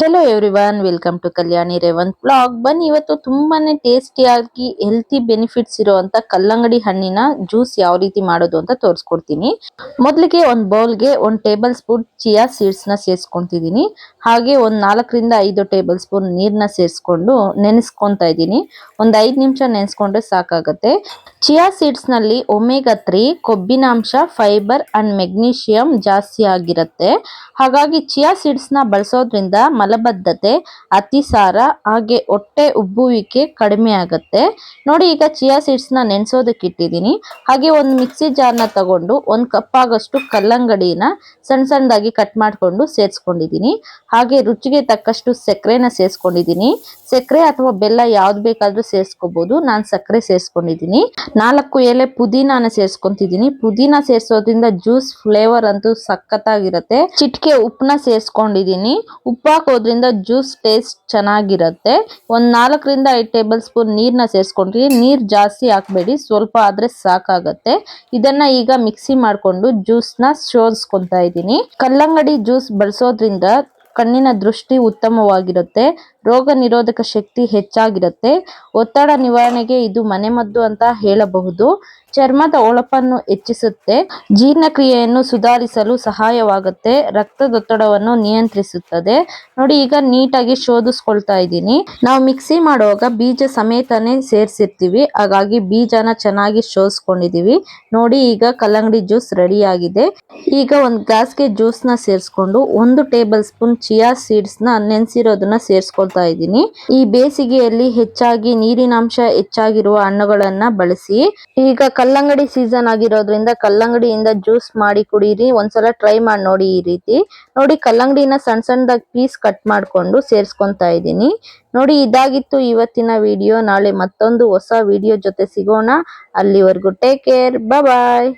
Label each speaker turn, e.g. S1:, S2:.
S1: Hello everyone welcome to Kalyani Revanth blog ಬನ್ನಿ, ಇವತ್ತು ತುಂಬಾನೇ ಟೇಸ್ಟಿಯಾಗಿ ಹೆಲ್ತಿ ಬೆನಿಫಿಟ್ಸ್ ಇರುವಂತ ಕಲ್ಲಂಗಡಿ ಹಣ್ಣಿನ ಜ್ಯೂಸ್ ಯಾವ ರೀತಿ ಮಾಡೋದು ಅಂತ ತೋರಿಸ್ಕೊಡ್ತೀನಿ. ಮೊದಲಿಗೆ ಒಂದು ಬೌಲ್ಗೆ ಒಂದು ಟೇಬಲ್ ಸ್ಪೂನ್ ಚಿಯಾ ಸೀಡ್ಸ್ನ ಸೇರಿಸ್ಕೊಂತಿದ್ದೀನಿ ಹಾಗೆ ಒಂದ್ ನಾಲ್ಕರಿಂದ ಐದು ಟೇಬಲ್ ಸ್ಪೂನ್ ನೀರ್ನ ಸೇರಿಸ್ಕೊಂಡು ನೆನೆಸ್ಕೊಂತಾ ಇದ್ದೀನಿ. ಒಂದ್ ಐದು ನಿಮಿಷ ನೆನೆಸ್ಕೊಂಡ್ರೆ ಸಾಕಾಗತ್ತೆ. ಚಿಯಾ ಸೀಡ್ಸ್ನಲ್ಲಿ ಒಮೆಗಾ ತ್ರೀ, ಕೊಬ್ಬಿನಾಂಶ, ಫೈಬರ್ ಅಂಡ್ ಮೆಗ್ನೀಷಿಯಂ ಜಾಸ್ತಿ ಆಗಿರುತ್ತೆ. ಹಾಗಾಗಿ ಚಿಯಾ ಸೀಡ್ಸ್ನ ಬಳಸೋದ್ರಿಂದ ಮಲಬದ್ಧತೆ, ಅತಿಸಾರ, ಹಾಗೆ ಹೊಟ್ಟೆ ಉಬ್ಬುವಿಕೆ ಕಡಿಮೆ ಆಗುತ್ತೆ. ನೋಡಿ ಈಗ ಚಿಯಾ ಸೀಡ್ಸ್ನ ನೆನೆಸೋದಕ್ಕೆ ಇಟ್ಟಿದ್ದೀನಿ. ಹಾಗೆ ಒಂದು ಮಿಕ್ಸಿ ಜಾರ್ನ ತಗೊಂಡು ಒಂದು ಕಪ್ ಆಗಷ್ಟು ಕಲ್ಲಂಗಡಿನ ಸಣ್ಣ ಸಣ್ಣದಾಗಿ ಕಟ್ ಮಾಡಿಕೊಂಡು ಸೇರಿಸ್ಕೊಂಡಿದ್ದೀನಿ. ಹಾಗೆ ರುಚಿಗೆ ತಕ್ಕಷ್ಟು ಸಕ್ಕರೆನ ಸೇರಿಸ್ಕೊಂಡಿದ್ದೀನಿ. ಸಕ್ಕರೆ ಅಥವಾ ಬೆಲ್ಲ ಯಾವ್ದು ಬೇಕಾದ್ರೂ ಸೇರಿಸ್ಕೋಬಹುದು ನಾನು ಸಕ್ಕರೆ ಸೇರಿಸ್ಕೊಂಡಿದ್ದೀನಿ. ನಾಲ್ಕು ಎಲೆ ಪುದೀನಾನ ಸೇರಿಸ್ಕೊಂತಿದ್ದೀನಿ. ಪುದೀನ ಸೇರಿಸೋದ್ರಿಂದ ಜ್ಯೂಸ್ ಫ್ಲೇವರ್ ಅಂತೂ ಸಖತ್ತಾಗಿರುತ್ತೆ. ಚಿಟಿಕೆ ಉಪ್ಪನ್ನ ಸೇರಿಸ್ಕೊಂಡಿದ್ದೀನಿ. ಉಪ್ಪು ಹಾಕೋದ್ರಿಂದ ಜ್ಯೂಸ್ ಟೇಸ್ಟ್ ಚೆನ್ನಾಗಿರುತ್ತೆ. ಒಂದು ನಾಲ್ಕರಿಂದ ಐದು ಟೇಬಲ್ ಸ್ಪೂನ್ ನೀರನ್ನ ಸೇರಿಸ್ಕೊಂಡಿದ್ದೀನಿ ನೀರ್ ಜಾಸ್ತಿ ಹಾಕಬೇಡಿ. ಸ್ವಲ್ಪ ಆದ್ರೆ ಸಾಕಾಗತ್ತೆ. ಇದನ್ನ ಈಗ ಮಿಕ್ಸಿ ಮಾಡ್ಕೊಂಡು ಜ್ಯೂಸ್ನ ಶೋಧಿಸ್ಕೊತಾ ಇದ್ದೀನಿ. ಕಲ್ಲಂಗಡಿ ಜ್ಯೂಸ್ ಬಳಸೋದ್ರಿಂದ ಕಣ್ಣಿನ ದೃಷ್ಟಿ ಉತ್ತಮವಾಗಿರುತ್ತೆ. ರೋಗ ನಿರೋಧಕ ಶಕ್ತಿ ಹೆಚ್ಚಾಗಿರುತ್ತೆ. ಒತ್ತಡ ನಿವಾರಣೆಗೆ ಇದು ಮನೆಮದ್ದು ಅಂತ ಹೇಳಬಹುದು. ಚರ್ಮದ ಹೊಳಪನ್ನು ಹೆಚ್ಚಿಸುತ್ತೆ. ಜೀರ್ಣಕ್ರಿಯೆಯನ್ನು ಸುಧಾರಿಸಲು ಸಹಾಯವಾಗುತ್ತೆ. ರಕ್ತದೊತ್ತಡವನ್ನು ನಿಯಂತ್ರಿಸುತ್ತದೆ. ನೋಡಿ, ಈಗ ನೀಟಾಗಿ ಶೋಧಿಸ್ಕೊಳ್ತಾ ಇದ್ದೀನಿ. ನಾವು ಮಿಕ್ಸಿ ಮಾಡುವಾಗ ಬೀಜ ಸಮೇತನೇ ಸೇರಿಸಿರ್ತೀವಿ. ಹಾಗಾಗಿ ಬೀಜನ ಚೆನ್ನಾಗಿ ಶೋಧಿಸ್ಕೊಂಡಿದ್ದೀವಿ. ನೋಡಿ, ಈಗ ಕಲ್ಲಂಗಡಿ ಜ್ಯೂಸ್ ರೆಡಿ ಆಗಿದೆ ಈಗ ಒಂದು ಗ್ಲಾಸ್ಗೆ ಜ್ಯೂಸ್ನ ಸೇರಿಸ್ಕೊಂಡು ಒಂದು ಟೇಬಲ್ ಸ್ಪೂನ್ ಚಿಯಾ ಸೀಡ್ಸ್ನ ನೆನೆಸಿರೋದನ್ನ ಸೇರಿಸ್ಕೊಳ್ತಾ ಇದ್ದೀನಿ. ಈ ಬೇಸಿಗೆಯಲ್ಲಿ ಹೆಚ್ಚಾಗಿ ನೀರಿನಾಂಶ ಹೆಚ್ಚಾಗಿರುವ ಹಣ್ಣುಗಳನ್ನ ಬಳಸಿ, ಈಗ ಕಲ್ಲಂಗಡಿ ಸೀಸನ್ ಆಗಿರೋದ್ರಿಂದ ಕಲ್ಲಂಗಡಿಯಿಂದ ಜ್ಯೂಸ್ ಮಾಡಿ ಕುಡೀರಿ, ಒಂದ್ಸಲ ಟ್ರೈ ಮಾಡಿ ನೋಡಿ ಈ ರೀತಿ. ನೋಡಿ ಕಲ್ಲಂಗಡಿನ ಸಣ್ಣ ಸಣ್ಣದಾಗಿ ಪೀಸ್ ಕಟ್ ಮಾಡ್ಕೊಂಡು ಸೇರಿಸ್ಕೊಂತಾ ಇದ್ದೀನಿ. ನೋಡಿ ಇದಾಗಿತ್ತು ಇವತ್ತಿನ ವಿಡಿಯೋ ನಾಳೆ ಮತ್ತೊಂದು ಹೊಸ ವಿಡಿಯೋ ಜೊತೆ ಸಿಗೋಣ. ಅಲ್ಲಿವರೆಗೂ ಟೇಕ್ ಕೇರ್ ಬಾಯ್